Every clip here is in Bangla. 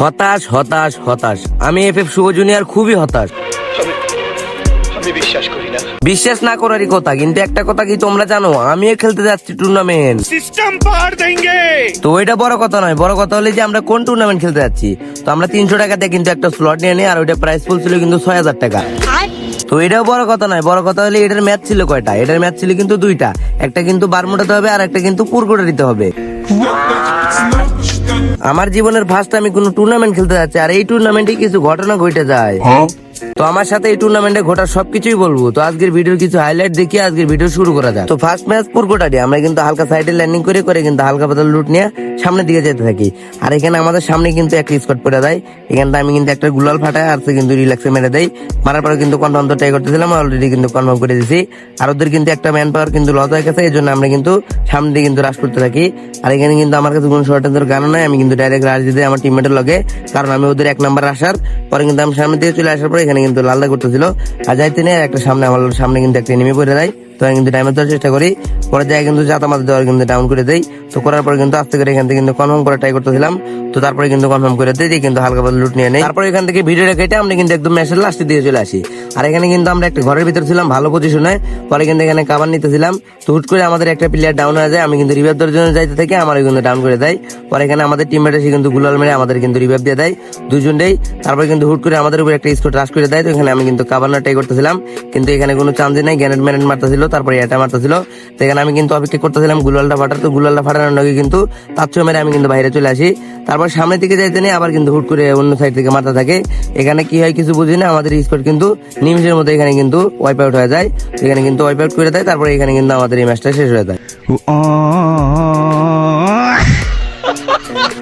হতাশ হতাশ হতাশ। আমি এফ এফ শুভ জুনিয়র খুবই হতাশ। আমি বিশ্বাস করি না। বিশ্বাস না করারই কথা কিন্তু একটা কথা কি তোমরা জানো? আমিও খেলতে যাচ্ছি টুর্নামেন্ট সিস্টেম পার তো ওইটা বড় কথা নয় বড় কথা হলে যে আমরা কোন টুর্নামেন্ট খেলতে যাচ্ছি? তো আমরা তিনশো টাকাতে কিন্তু একটা স্লট নিয়ে নিই আর ওইটা প্রাইস ফুল ছিল কিন্তু ছয় হাজার টাকা। তো এটাও বড় কথা নয় বড় কথা হলে এটার ম্যাচ ছিল কয়টা? এটার ম্যাচ ছিল কিন্তু দুইটা। একটা কিন্তু বারমুটাতে হবে আর একটা কিন্তু পুরকুটা দিতে হবে আমার জীবনের ফার্স্ট আমি কোনো টুর্নামেন্ট খেলতে যাচ্ছি, আর এই টুর্নামেন্টে কিছু ঘটনা ঘটে যায়। তো আমার সাথে এই টুর্নামেন্টে ঘটার সবকিছুই বলব। তো আজকের ভিডিওর কিছু হাইলাইট দেখি, আজকের ভিডিও শুরু করা যাক। তো ফার্স্ট ম্যাচ পুরকোটারি আমরা কিন্তু হালকা সাইডে ল্যান্ডিং করে করে কিন্তু হালকা পাতলা লুট নিয়ে সামনের দিকে যেতে থাকি। আর এখানে আমাদের সামনে কিন্তু একটা স্কট পড়ে দেয় এখানটা আমি কিন্তু একটা গুলাল ফাটাই, আর সে কিন্তু রিল্যাক্সে মেরে দেয় মারার পরে কিন্তু কনফার্ম তো ট্রাই করতেছিলাম অলরেডি কিন্তু কনফার্ম করে দিছি। আর ওদের কিন্তু একটা ম্যান পাওয়ার কিন্তু লস হয়ে গেছে এই জন্য আমরা কিন্তু সামনে দিকে কিন্তু রাশ করতে থাকি। আর এখানে কিন্তু আমার কাছে কোনো শর্ট গানও নাই, আমি কিন্তু ডাইরেক্ট রাশ দিতে আমার টিমমেটের লগে। কারণ আমি ওদের এক নাম্বার আসার পরে কিন্তু আমি সামনে দিয়ে চলে আসার পরে এখানে কিন্তু লালদা করতেছিল। আর যাইতে নেই একটা সামনে, আমার সামনে কিন্তু একটা এনিমি পড়ে দেয় কিন্তু টাইমের দেওয়ার চেষ্টা করি। পরে যাই কিন্তু জাতা মাথা দেওয়ার কিন্তু ডাউন করে তো করার পরে কিন্তু আস্তে করে এখান থেকে কিন্তু কনফার্ম করার ট্রাই করতেছিলাম। তো তারপরে কিন্তু কনফার্ম করে দিয়ে কিন্তু হালকা পাতলা লুট নিয়ে নেই। তারপরে এখান থেকে ভিডিওটা কেটে আমরা কিন্তু একদম লাস্টের দিকে চলে আসি। আর এখানে কিন্তু আমরা একটা ঘরের ভিতর ছিলাম, ভালো পজিশনে পরে কিন্তু এখানে কাবার নিতেছিলাম। তো হুট করে আমাদের একটা প্লেয়ার ডাউন হয়ে যায়, আমি কিন্তু রিভাইভ দেওয়ার জন্য যাইতে থেকে আমার কিন্তু ডাউন করে দেয়। পরে এখানে আমাদের টিমমেট এসে কিন্তু গুলাল মেরে আমাদের কিন্তু রিভাইভ দিয়ে দেয় দুজনেই তারপরে কিন্তু হুট করে আমাদের উপর একটা স্কোর রাশ করে দেয়, তো এখানে আমি কিন্তু কাবার না ট্রাই করতেছিলাম। কিন্তু এখানে কোনো চান্সই নাই গ্যানেট ম্যানেট মারতেছিল। তারপরে এটা মারতেছিল। তো এখানে আমি কিন্তু অপেক্ষা করতেছিলাম গুলালটা ফাটার তো গুলালটা ফাটানোর আগে কিন্তু তার চেয়ে মেরে আমি কিন্তু বাইরে চলে আসি। তারপর সামনে থেকে যাইতে নেই, আবার কিন্তু হুট করে অন্য সাইড থেকে মারতে থাকে। এখানে কি হয় কিছু বুঝি না, আমাদের স্কোর কিন্তু নিমিশের মধ্যে এখানে কিন্তু ওয়াইপ আউট হয়ে যায়। এখানে কিন্তু ওয়াইপ আউট করে দেয়, তারপরে এখানে কিন্তু আমাদের এই ম্যাচটা শেষ হয়ে যায়।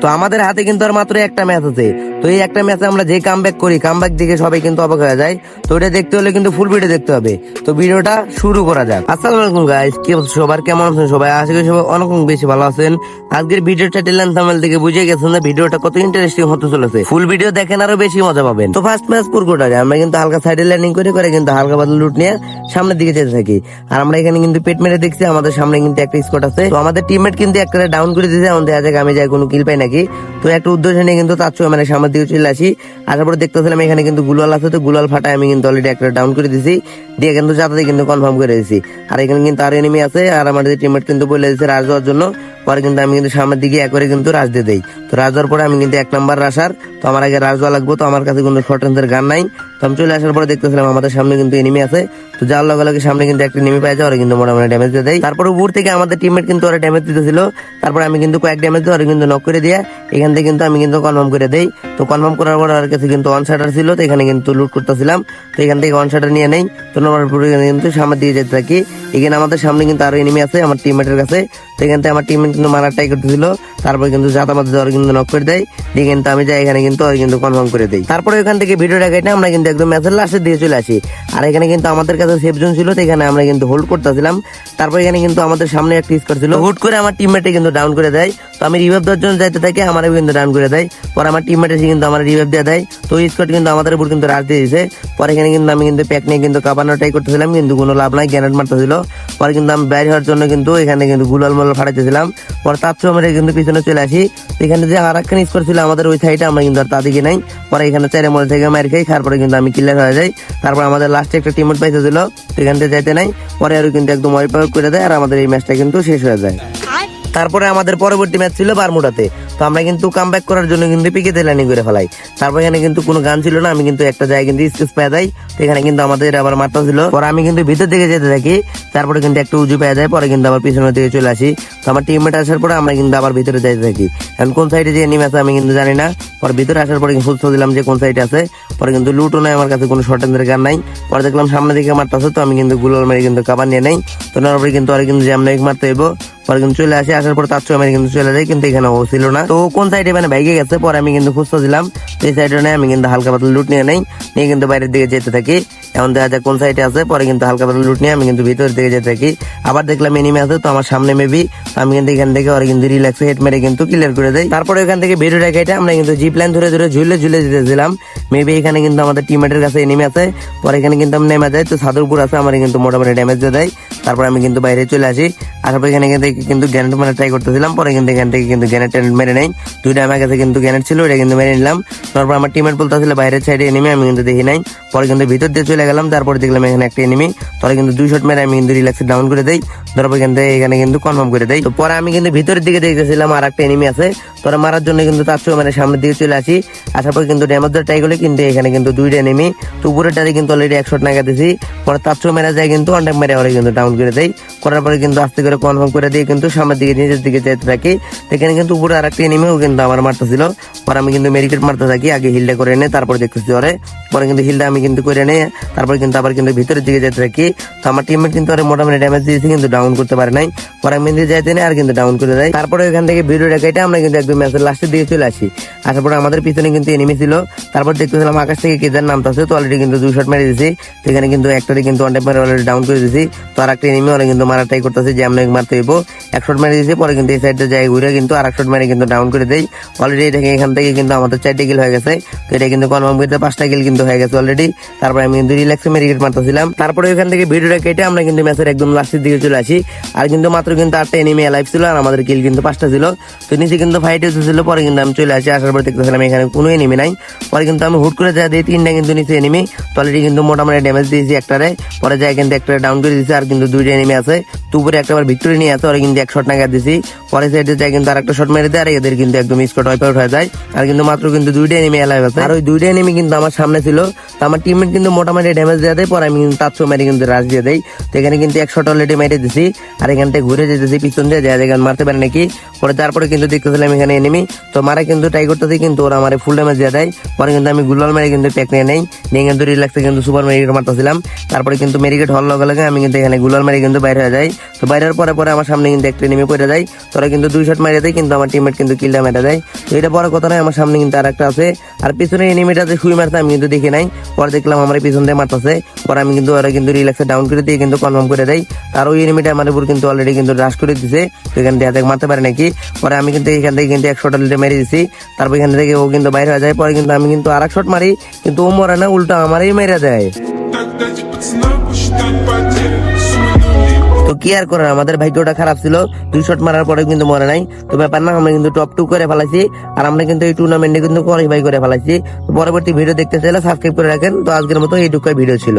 তো আমাদের হাতে কিন্তু আর মাত্র একটা ম্যাচ আছে। তো এই একটা ম্যাচে আমরা যে কামব্যাক করি কামব্যাক দিকে সবাই কিন্তু অবাক হয়ে যায়। তো এটা দেখতে হলে কিন্তু ফুল ভিডিও দেখতে হবে। তো ভিডিওটা শুরু করা যাক। আসসালামু আলাইকুম গাইস কি অবস্থা সবার? কেমন আছেন সবাই? আশা করি সবাই অনেক বেশি ভালো আছেন। আজকের ভিডিও টাইটেল এন্ড থাম্বনেল থেকে বুঝে গেছেন যে ভিডিওটা কত ইন্টারেস্টিং হতে চলেছে। ফুল ভিডিও দেখেন আরও বেশি মজা পাবেন। তো ফার্স্ট ম্যাচ পুরকোটারে আমরা কিন্তু হালকা সাইডে ল্যান্ডিং করে করে কিন্তু হালকা পাতলা লুট নিয়ে সামনের দিকে যেতে থাকি। আর আমরা এখানে কিন্তু পেট মেরে দেখছি, আমাদের সামনে কিন্তু একটা স্কট আছে। তো আমাদের টিমমেট কিন্তু একটা ডাউন করে দিয়েছে। আমাদের দেখা যাক আমি যাই কোনো কিল পাই নাকি? তো একটা উদ্দেশ্য নিয়ে কিন্তু তার চেয়ে মানে সামনের দিকে চলে আসি। আসার পরে দেখতেছিলাম এখানে কিন্তু গুলাল আছে, তো গুলাল ফাটায় আমি কিন্তু অলরেডি একটা ডাউন করে দিছি। দিয়ে কিন্তু যাতে কিন্তু কনফার্ম করে দিয়েছি আর এখানে কিন্তু আর এনিমি আছে, আর আমাদের টিমমেট কিন্তু বলে দিয়েছে রাজ দেওয়ার জন্য। পরে কিন্তু আমি কিন্তু সামনের দিকে একবারে কিন্তু রাজ দিয়ে দেই। তো রাজ দেওয়ার পরে আমি কিন্তু এক নাম্বার রাসার তো আমার আগে রাজ দেওয়া লাগবে, তো আমার কাছে কোনো শর্ট রেঞ্জের গান নাই। তো আমি চলে আসার পরে দেখতেছিলাম আমাদের সামনে কিন্তু এনিমি আছে। তো যার লগে লগে সামনে কিন্তু একটা নেমে পাই যায়, ওরা কিন্তু মোটামুটি ড্যামেজ দিয়ে দেয়। তারপরে উপর থেকে আমাদের টিমমেট কিন্তু ওরা ড্যামেজ দিতেছিল। তারপরে আমি কিন্তু কয়েক ড্যামেজ দিয়ে ওরা কিন্তু নক করে দিয়ে এখান থেকে কিন্তু আমি কিন্তু কনফার্ম করে দেই। তো কনফার্ম করার পর আর কাছে কিন্তু ওয়ান শাটার ছিল, তো এখানে কিন্তু লুট করতেছিলাম। তো এখান থেকে ওয়ান শাটার নিয়ে নেই। তো পুরো কিন্তু সামনে দিয়ে যেতে থাকি। এখানে আমাদের সামনে কিন্তু আরও এনিমি আছে, আমার টিমমেটের কাছে। তো এখান থেকে আমার টিমমেট কিন্তু মারার ট্রাই করতেছিল তারপর কিন্তু যাতা মাতা ওরা কিন্তু নক করে দেয়। দিয়ে কিন্তু আমি যাই, এখানে কিন্তু কিন্তু কনফার্ম করে দেই। তারপরে ওখান থেকে ভিডিওটা কেটে আমরা কিন্তু একদম ম্যাচের লাস্টের দিয়ে চলে আসি। আর এখানে কিন্তু আমাদের কাছে সেফ জোন ছিল, তো এখানে আমরা কিন্তু হোল্ড করতেছিলাম। তারপর এখানে কিন্তু আমাদের সামনে একটা স্কোর ছিল। হুট করে আমার টিমমেটে কিন্তু ডাউন করে দেয়। তো আমি রিভাইভ দেওয়ার জন্য যাইতে থাকি আমার কিন্তু ডাউন করে দেয়। পরে আমার টিমমেট এসে কিন্তু আমার রিভাইভ দিয়ে দেয়। তো ওই স্কোর কিন্তু আমাদের উপর কিন্তু রাজ দিয়ে দিয়েছে। পরে এখানে কিন্তু আমি কিন্তু প্যাক নিয়ে কিন্তু কাবানোর ট্রাই করতেছিলাম। কিন্তু কোনো লাভ নাই গ্যানেট মারতেছিল। পরে কিন্তু আমি বাইরে হওয়ার জন্য কিন্তু এখানে কিন্তু গুলাল মলাল ফাটাইতেছিলাম। পরে চেয়ে আমরা কিন্তু পিছনে চলে আসি। এখানে যে আর একখানে স্কোর ছিল আমাদের ওই সাইডে আমরা কিন্তু আর তাদিকে নাই। পরে এখানে চারে মধ্যে থেকে মার খাই, তারপরে কিন্তু আমি ক্লিয়ার হয়ে যাই। তারপর আমাদের লাস্টে একটা টিমট পাইছে তো এখান যাইতে নাই। পরে আরও কিন্তু একদম ওয়াইপ আউট করে দেয় আর আমাদের এই ম্যাচটা কিন্তু শেষ হয়ে যায়। তারপরে আমাদের পরবর্তী ম্যাচ ছিল বারমুডাতে। তো আমরা কিন্তু কাম করার জন্য কিন্তু পিকেতে ল্যান্ডিং করে ফেলাই। তারপর এখানে কিন্তু কোনো গান ছিল না, আমি কিন্তু একটা জায়গায় কিন্তু স্কেচ পেয়ে যাই। এখানে কিন্তু আমাদের আবার মারটা ছিল। পরে আমি কিন্তু ভিতর দিকে যেতে থাকি, তারপরে কিন্তু একটা উজু পেয়ে যায়, পরে কিন্তু আবার পিছনের দিকে চলে আসি। তো আমার টিমমেট আসার পরে আমরা কিন্তু আবার ভিতরে যাইতে থাকি। এখন কোন সাইডে যে এনিমি আছে আমি কিন্তু জানি না। পরে ভিতরে আসার পরে খুঁজতে দিলাম যে কোন সাইডে আছে। পরে কিন্তু লুটও নাই, আমার কাছে কোনো শর্ট গান নাই। পরে দেখলাম সামনে দিকে মারতেছে, তো আমি কিন্তু গুলোর মেরে কিন্তু কাবার নিয়ে নেই। তো নেওয়ার পরে কিন্তু আর কিন্তু জ্যাম নাইক মারতে হইব। পরে কিন্তু চলে আসে, আসার পর তার চোখ আমি কিন্তু চলে যাই কিন্তু এখানে ও ছিল না। তো কোন সাইডে মানে বাইকে গেছে, পরে আমি কিন্তু খুঁজতে দিলাম তো এই সাইডে নেই, আমি কিন্তু হালকা পাতলা লুট নিয়ে নেই, নিয়ে কিন্তু বাইরের দিকে যেতে থাকি। এখন দেখা যায় কোন সাইডে আছে, পরে কিন্তু হালকা পাতলা লুট নিয়ে আমি কিন্তু ভিতর দিকে যেতে থাকি। আবার দেখলাম এনিমি আছে, তো আমার সামনে মেবি আমি কিন্তু এখান থেকে ওরা কিন্তু রিল্যাক্সে হেড মেরে কিন্তু ক্লিয়ার করে দেয় তারপরে এখান থেকে ভিডিওটা কেটে আমরা কিন্তু জিপ লাইন ধরে ধরে ঝুলে ঝুলে যেতেছিলাম। মেবি এখানে কিন্তু আমাদের টিমেটের কাছে এনিমি আছে, পরে এখানে কিন্তু আমি নেমে যাই, তো ছাদের উপর আছে, আমার কিন্তু মোটামুটি ড্যামেজ দিয়ে দেয়। তারপর আমি কিন্তু বাইরে চলে আসি। আসার পর এখানে কিন্তু গ্যানেট মারা ট্রাই করতেছিলাম, পরে কিন্তু এখান থেকে কিন্তু গ্যানেট মেরে নেই। দুইটা আমার কাছে কিন্তু গ্যানেট ছিল ওটা কিন্তু মেরে নিলাম। তারপর আমার টিমেট বলতেছিল, বাইরের সাইডে এনিমি আমি কিন্তু দেখি নাই। পরে কিন্তু ভিতর দিয়ে গেলাম, তারপর দেখলাম এখানে একটা এনিমি তাহলে কিন্তু দুই শট মেরে আমি কিন্তু রিল্যাক্সে ডাউন করে দেই। তারপর থেকে এখানে কিন্তু কনফার্ম করে দেয় তো পরে আমি কিন্তু ভিতরের দিকে দেখতেছিলাম আর একটা এনিমি আছে। তোরা মারার জন্য কিন্তু তার চেয়েও মানে সামনের দিকে চলে আসি। আসার পর কিন্তু ড্যামেজ দেওয়ার ট্রাই করলে কিন্তু এখানে কিন্তু দুইটা এনিমি তো উপরের টারে কিন্তু অলরেডি একশো টাকা দিছি। পরে তার চেয়েও মেরা যায় কিন্তু অনেক মেরে ওরা কিন্তু ডাউন করে দেয়। করার পরে কিন্তু আস্তে করে কনফার্ম করে দিয়ে কিন্তু সামনের দিকে নিজের দিকে যেতে থাকি। এখানে কিন্তু উপরে আর একটা এনিমিও কিন্তু আমার মারতেছিল। পরে আমি কিন্তু মেরিকেট মারতে থাকি, আগে হিলটা করে নে, তারপর দেখতেছি ওরে। পরে কিন্তু হিলটা আমি কিন্তু করে নে, তারপর কিন্তু আবার কিন্তু ভিতরের দিকে যেতে থাকি। তো আমার টিমমেট কিন্তু ওরে মোটামুটি ড্যামেজ দিয়েছে, কিন্তু ডাউন করতে পারে নাই। পরে আমি যাইতে নেই আর কিন্তু ডাউন করে দেয়। তারপরে এখান থেকে ভিডিওটা কেটে আমরা কিন্তু একদম ম্যাচের লাস্টের দিকে চলে আসি। আসার পরে আমাদের পিছনে কিন্তু এনিমি ছিল। তারপর দেখতেছিলাম আকাশ থেকে কেজার নামতেছে, তো অলরেডি কিন্তু দুই শট মেরে দিয়েছি সেখানে কিন্তু একটারে কিন্তু অনেক মেরে অলরেডি ডাউন করে দিয়েছি তো আর একটা এনিমি ওরা কিন্তু মারা ট্রাই করতেছে যে আমরা মারতে হইব। এক শট মেরে দিয়েছি পরে কিন্তু এই সাইডে যাই ঘুরে কিন্তু আর এক শট মেরে কিন্তু ডাউন করে দেই। অলরেডি এটাকে এখান থেকে কিন্তু আমাদের চারটে কিল হয়ে গেছে। তো এটা কিন্তু কনফার্ম করতে পাঁচটা কিল কিন্তু হয়ে গেছে অলরেডি তারপরে আমি কিন্তু রিল্যাক্সে মেরিকেট মারতেছিলাম। তারপরে ওইখান থেকে ভিডিওটা কেটে আমরা কিন্তু ম্যাচের একদম লাস্টের দিকে চলে আসি। আর কিন্তু মাত্র কিন্তু আটটা এনিমি লাইফ ছিল আর আমাদের কিল কিন্তু পাঁচটা ছিল। তো নিচে কিন্তু ফাইট হতেছিল পরে কিন্তু আমি চলে আসি, আসার পর দেখতেছিলাম এখানে কোনো এনিমি নাই। পরে কিন্তু আমি হুট করে যা দিই তিনটা কিন্তু নিচে এনিমি অলরেডি কিন্তু মোটামুটি ড্যামেজ দিয়েছি একটারে। পরে কিন্তু একটা ডাউন করে দিয়েছি আর কিন্তু দুইটা এনিমি আছে। নিয়ে আছে ওরা কিন্তু এক শট নাগা পরে সাইডে যাই কিন্তু আর একটা শট মেরে দেয়, আর এদের কিন্তু একদম স্কট ওয়াইপ আউট হয়ে যায়। আর কিন্তু মাত্র কিন্তু দুইটা এনিমি এলাইভ আছে। আর ওই দুইটা এনিমি কিন্তু আমার সামনে ছিল। তো আমার টিমমেট কিন্তু মোটামুটি ড্যামেজ দিয়ে দেয়, পরে আমি কিন্তু তার মেরে কিন্তু রাশ দিয়ে দেয় তো এখানে কিন্তু এক শট অলরেডি মেরে দিছি। আর এখান থেকে ঘুরে যেতেছি, পিছন দিয়ে যায় মারতে পারে নাকি। পরে তারপরে কিন্তু দেখতেছিলাম এখানে এনিমি তো মারা কিন্তু ট্রাই করতেছি, কিন্তু ওরা আমার ফুল ড্যামেজ দিয়ে দেয়। পরে কিন্তু আমি গুলাল মেরে কিন্তু প্যাক নিয়ে নেই। নিয়ে কিন্তু রিল্যাক্সে কিন্তু সুপার মেরিকেট মারতেছিলাম। তারপরে কিন্তু মেরিকেট হল লগে লগে আমি কিন্তু এখানে গুলাল মেরে কিন্তু বাইরে হয়ে যাই। তো বাইরের পরে পরে আমার সামনে কিন্তু একটা নেমে পড়ে যায়। তোরা কিন্তু দুই শট মেরে দেয় কিন্তু আমার টিমমেট কিন্তু কিলটা মেরে দেয়। তো এটা বড় কথা নয়, আমার সামনে কিন্তু আর একটা আছে। আর পিছনে এনিমিটা যে শুই মারতে আমি কিন্তু দেখি নাই। পরে দেখলাম আমার পিছন দিয়ে মারতেছে। পরে আমি কিন্তু ওরা কিন্তু রিল্যাক্সে ডাউন করে দিয়ে কিন্তু কনফার্ম করে দেয় আর ওই এনিমিটা আমার উপর কিন্তু অলরেডি কিন্তু রাশ করে দিছে। তো এখান থেকে মারতে পারে নাকি? পরে আমি কিন্তু এখান থেকে কিন্তু এক শট লিটে মেরে দিছি। তারপর এখান থেকে ও কিন্তু বাইরে হয়ে যায়। পরে কিন্তু আমি কিন্তু আর এক শট মারি, কিন্তু ও মরে না, উল্টো আমারই মেরে দেয়। তো কি আর করার, আমাদের ভাগ্যটা খারাপ ছিল। দুই শট মারার পরে কিন্তু মরে নাই। তো ব্যাপার না, আমরা কিন্তু টপ টু করে ফেলাইছি। আর আমরা কিন্তু এই টুর্নামেন্টে কিন্তু কোয়ালিফাই করে ফেলাইছি। পরবর্তী ভিডিও দেখতে চাইলে সাবস্ক্রাইব করে রাখেন। তো আজকের মতো এইটুকু ভিডিও ছিল।